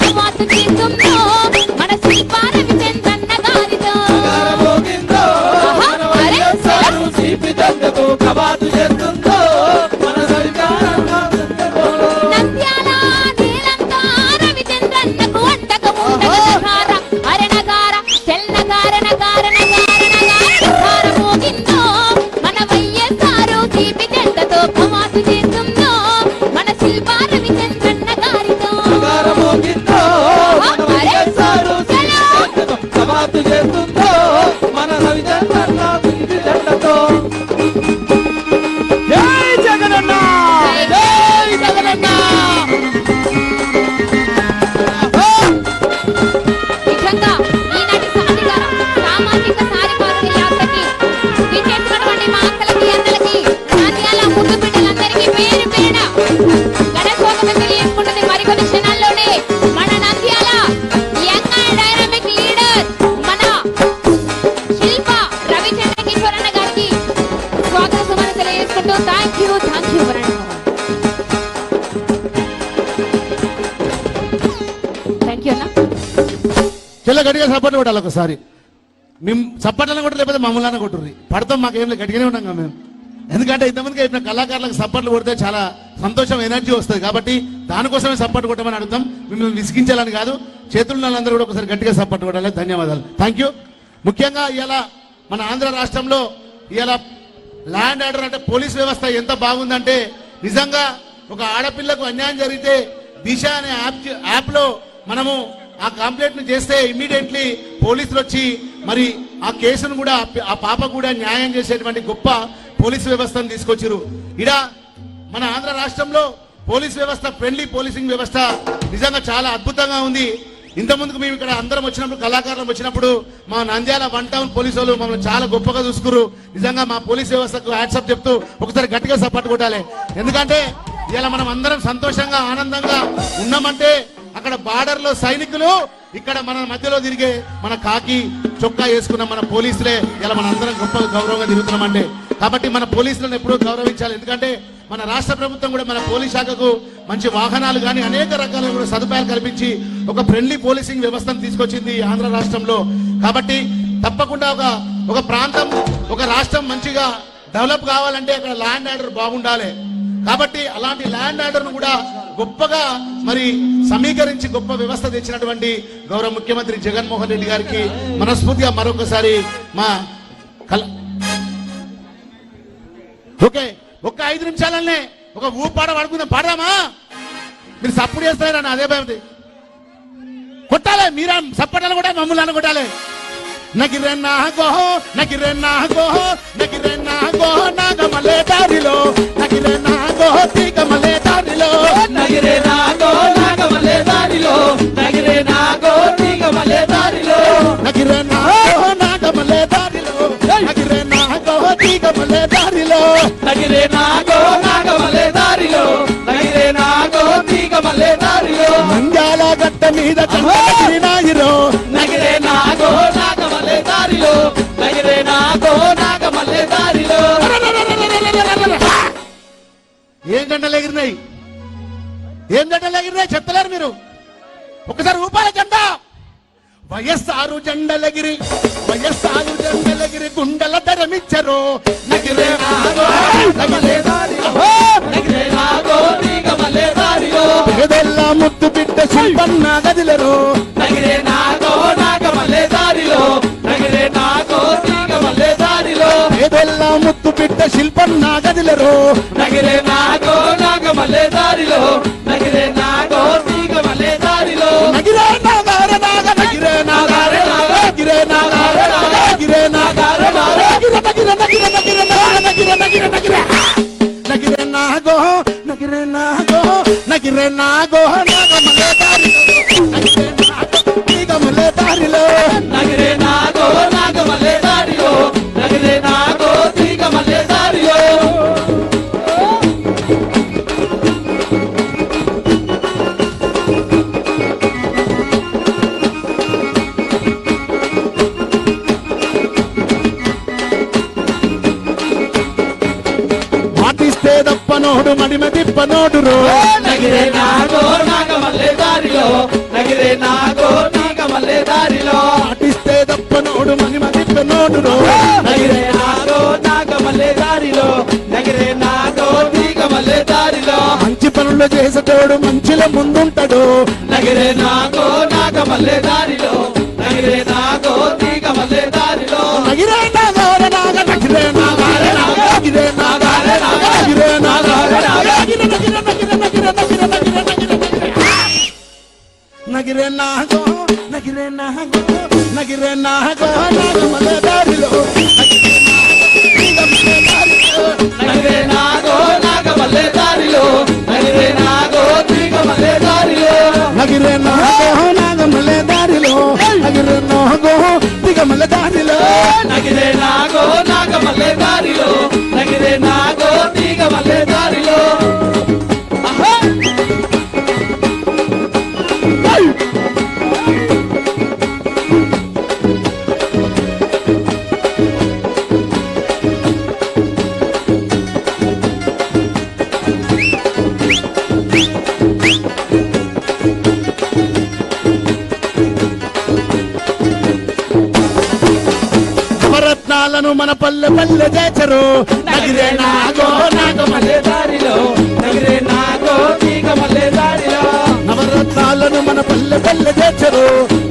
I want mata ki to na గట్టిగా support కొట్టాలి ఒకసారి. మేము సపోర్ట్లను కొట్టు లేకపోతే మమ్మల్ని కొట్టుర్రి పడతాం మాకేం లేదు గట్టిగానే ఉన్నాం కదా మేము. ఎందుకంటే ఇంతమందికి అయిపోయిన కళాకారులకు సపోర్ట్లు కొడితే చాలా సంతోషం ఎనర్జీ వస్తుంది. కాబట్టి దానికోసమే సపోర్ట్ కొట్టమని అడుగుతాం. మిమ్మల్ని విసిగించాలని కాదు చేతుల్లో అందరూ కూడా ఒకసారి గట్టిగా సపోర్ట్ కొట్టాలి. ధన్యవాదాలు. థ్యాంక్ యూ ముఖ్యంగా ఇలా మన ఆంధ్ర రాష్ట్రంలో ఇలా ల్యాండ్ ఆర్డర్ అంటే పోలీస్ వ్యవస్థ ఎంత బాగుందంటే నిజంగా ఒక ఆడపిల్లకు అన్యాయం జరిగితే దిశ అనే యాప్ యాప్లో మనము ఆ కంప్లైంట్ చేస్తే ఇమ్మీడియట్లీ పోలీసులు వచ్చి మరి ఆ కేసును కూడా ఆ పాప కూడా న్యాయం చేసేటువంటి గొప్ప పోలీస్ వ్యవస్థను తీసుకొచ్చారు ఇడ మన ఆంధ్ర రాష్ట్రంలో పోలీస్ వ్యవస్థ ఫ్రెండ్లీ పోలీసింగ్ వ్యవస్థ నిజంగా చాలా అద్భుతంగా ఉంది. ఇంత ముందుకు మేము ఇక్కడ అందరం వచ్చినప్పుడు కళాకారులు వచ్చినప్పుడు మా నంద్యాల వన్ టౌన్ పోలీసు వాళ్ళు మమ్మల్ని చాలా గొప్పగా చూసుకురు నిజంగా మా పోలీస్ వ్యవస్థకు హ్యాట్సప్ చెప్తూ ఒకసారి గట్టిగా సపోర్ట్ కొట్టాలి. ఎందుకంటే ఇలా మనం అందరం సంతోషంగా ఆనందంగా ఉన్నామంటే అక్కడ బార్డర్లో సైనికులు ఇక్కడ మన మధ్యలో తిరిగే మన కాకి చొక్కా వేసుకున్న మన పోలీసులే ఇలా మన అందరం గొప్ప గౌరవంగా తిరుగుతున్నామంటే కాబట్టి మన పోలీసులను ఎప్పుడూ గౌరవించాలి. ఎందుకంటే మన రాష్ట్ర ప్రభుత్వం కూడా మన పోలీస్ శాఖకు మంచి వాహనాలు కానీ అనేక రకాల కూడా సదుపాయాలు కల్పించి ఒక ఫ్రెండ్లీ పోలీసింగ్ వ్యవస్థను తీసుకొచ్చింది ఆంధ్ర రాష్ట్రంలో. కాబట్టి తప్పకుండా ఒక ఒక ప్రాంతం ఒక రాష్ట్రం మంచిగా డెవలప్ కావాలంటే అక్కడ ల్యాండ్ ఆర్డర్ బాగుండాలి. కాబట్టి అలాంటి ల్యాండ్ ఆర్డర్ను కూడా గొప్పగా మరి సమీకరించి గొప్ప వ్యవస్థ తెచ్చినటువంటి గౌరవ ముఖ్యమంత్రి జగన్మోహన్ రెడ్డి గారికి మనస్ఫూర్తిగా మరొకసారి మా కల ఓకే ఒక్క ఐదు నిమిషాలనే ఒక ఊ పాట పడుకుందాం పాడదామా? మీరు సప్పుడు చేస్తారా నా అదే భయం. కొట్టాలి మీరా సప్పటాలు కూడా మమ్మల్ని కొట్టాలి. నగిరే నాగో నగిరే నాగో నగిరే నాగో నాగమలే దారిలో నగిరే నాగో తీగమలే దారిలో నగిరే నాగో నాగమలే దారిలో. నగిరే నాగో నీగమలే దారిలో. నగిరే నాగో నాగమలే దారిలో. నగిరే నాగో తీగమలే దారిలో. నగిరే నాగో నాగమలే దారిలో. నగిరే నాగో నీగమలే దారిలో. నంద్యాల గట్ట మీద నాయిరో. నగిరే నాగో నాగమలే దారిలో. నగిరే నాగో నాగమలే దారిలో. ఏం జెండలు ఎగిరినాయి? ఏం జెండలు ఎగిరినాయి చెప్తలేరు మీరు. ఒకసారి రూపాయల జెండా. వయస్సారు జెండలగిరి వయస్సారు జెండలగిరి గుండెల ధరమిచ్చరు. నగిరే నాగో నాగమలే దారిలో నగిరే నాగో నీగమలే దారిలో పేదెల్ల ముద్దు బిడ్డ శిల్పన్న గదిలరు. నగిరే నాగో నాగమలే దారిలో. నగిరే నాగో నీగమలే దారిలో. పేదెల్ల ముద్దు బిడ్డ శిల్పన్న గదిలరు. నగిరే నగిరే నాగో నాగమలే పనులు చేసేటోడు మంచిల ముందుంటాడు. నగిరే నాగో నాక మల్లె దారిలో నగిరే నాగో తీగ మల్లె దారిలో. నగిరే నాగో నాగ నగిరే నాగ నగిరే నాగ నగిరే నాగ. నగిరే నగిరే నగిరే నగిరే నగిరే నగిరే నగిరే నాగో నగిరే నాగో నగిరే నాగో నాగ మల్లె దారిలో. నవరత్నాలను మన పల్లె పల్లె చేచరు. నగిరే నాగో నాగ మల్లె దారిలో. నగిరే నాగో తీగ మల్లె దారిలో. నవరత్నాలను మన పల్లె పల్లె చేచరు.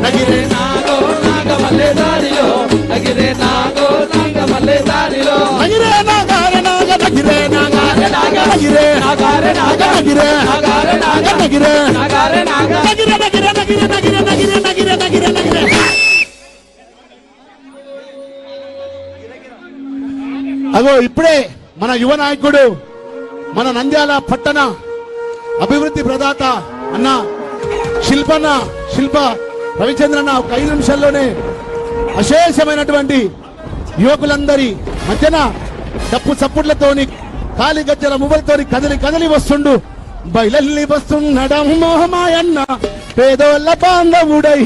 నగిరే నాగో నాగ మల్లె దారిలో. నగిరే నాగో నాగ మల్లె దారిలో. నగిరే నాగార నాగ నగిరే నాగార నాగ నగిరే. నాగారే నాగ నగిరే. నాగారే నాగ నగిరే. నాగారే నాగ. నగిరే నగిరే నగిరే నగిరే నగిరే నగిరే నగిరే. అగో ఇప్పుడే మన యువ నాయకుడు మన నంద్యాల పట్టణ అభివృద్ధి ప్రదాత అన్న శిల్పన్న శిల్ప రవిచంద్రన్న ఒక ఐదు నిమిషాల్లోనే అశేషమైనటువంటి యువకులందరి మధ్యన తప్పు చప్పుట్లతోని కాలి గజ్జల మువ్వలతోని కదిలి కదిలి వస్తుండు. బయలల్లి వస్తుండడం మోహమాయన్న పేదోళ్ళ బాంధవుడై.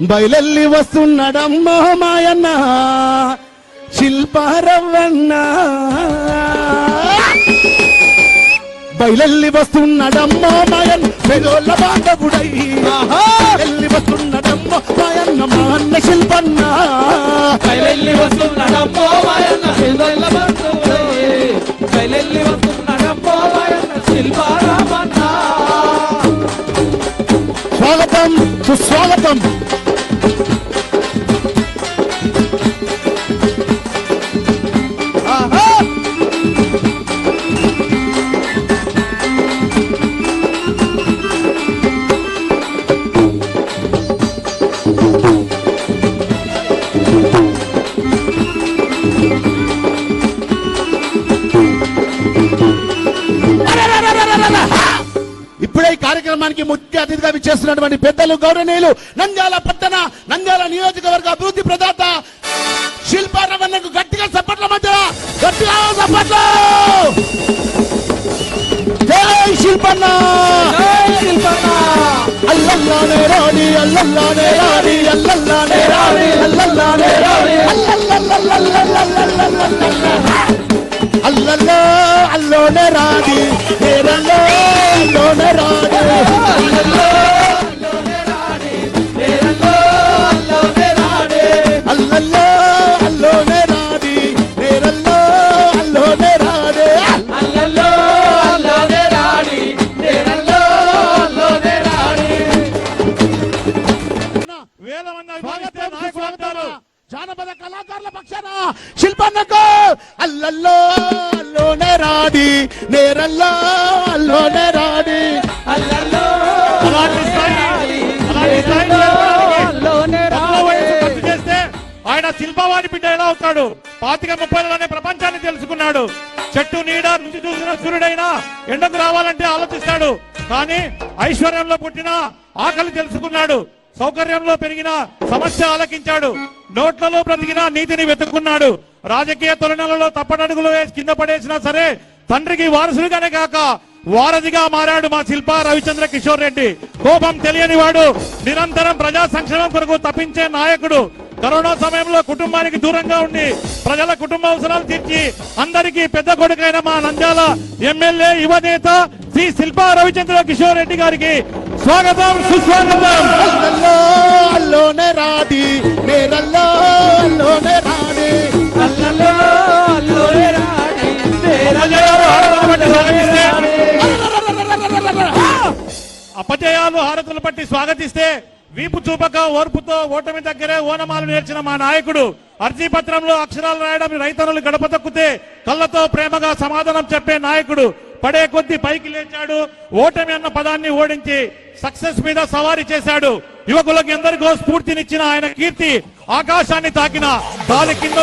బయలల్లి వస్తున్నాడం మోహమాయన్న శిల్పారవన్న బయలల్లి వస్తున్నాడమ్మో మాయన్ పెదోళ్ళ బాంధవుడై. బయలల్లి వస్తున్నాడమ్మో మాయన్న మా అన్న శిల్పన్న. కైలెల్లి వస్తున్నాడమ్మో మాయన్న శిల్పల్ల బంధువుడయ్యే కైలెల్లి వస్తున్నాడమ్మో మాయన్న శిల్పారామన్న. స్వాగతం సుస్వాగతం. విచ్చేస్తున్నటువంటి పెద్దలు గౌరవనీయులు నంద్యాల పట్టణ నంద్యాల నియోజకవర్గ అభివృద్ధి ప్రదాత శిల్పారవన్నకు గట్టిగా సప్పట్ల మధ్య గట్టిగా సప్పట్లు జై శిల్పన్న! అల్లల్లానే రాణి అల్లల్లానే రాణి అల్లల్లానే రాణి అల్లల్లానే రాణి. అల్లల్లో అల్లోనే రాణి నేరల్లో கண்டோனராடு ఆయన బిడ్డ ఎలా అవుతాడు? పాతిక ముప్పైలోనే ప్రపంచాన్ని తెలుసుకున్నాడు. చెట్టు నీడ నుంచి చూసిన సూర్యుడైనా ఎండకు రావాలంటే ఆలోచిస్తాడు. కానీ ఐశ్వర్యంలో పుట్టిన ఆకలి తెలుసుకున్నాడు. సౌకర్యంలో పెరిగిన సమస్య ఆలకించాడు. నోట్లలో బ్రతికిన నీతిని వెతుక్కున్నాడు. రాజకీయ తొలనలలో తప్పటడుగులు వేసి కింద పడేసినా సరే తండ్రికి వారసుడిగానే కాక వారధిగా మారాడు మా శిల్ప రవిచంద్ర కిషోర్ రెడ్డి. కోపం తెలియని వాడు నిరంతరం ప్రజా సంక్షేమం కొరకు తప్పించే నాయకుడు కరోనా సమయంలో కుటుంబానికి దూరంగా ఉండి ప్రజల కుటుంబ అవసరాలు తీర్చి అందరికీ పెద్ద కొడుకైన మా నంద్యాల ఎమ్మెల్యే యువనేత శ్రీ శిల్పా రవిచంద్ర కిషోర్ రెడ్డి గారికి స్వాగతం సుస్వాగతం. రాది నేరల్లో రాది అపజయాలు హారతులు పట్టి స్వాగతిస్తే వీపు చూపక ఓర్పుతో ఓటమి దగ్గరే ఓనమాలు నేర్చిన మా నాయకుడు. అర్జీ పత్రంలో అక్షరాలు రాయడం రైతన్నులు గడప తొక్కితే కళ్ళతో ప్రేమగా సమాధానం చెప్పే నాయకుడు పడే కొద్ది పైకి లేచాడు. ఓటమి అన్న పదాన్ని ఓడించి సక్సెస్ మీద సవారీ చేశాడు. యువకులకు ఎందరికో స్ఫూర్తినిచ్చిన ఆయన కీర్తి ఆకాశాన్ని తాకిన దాని కింద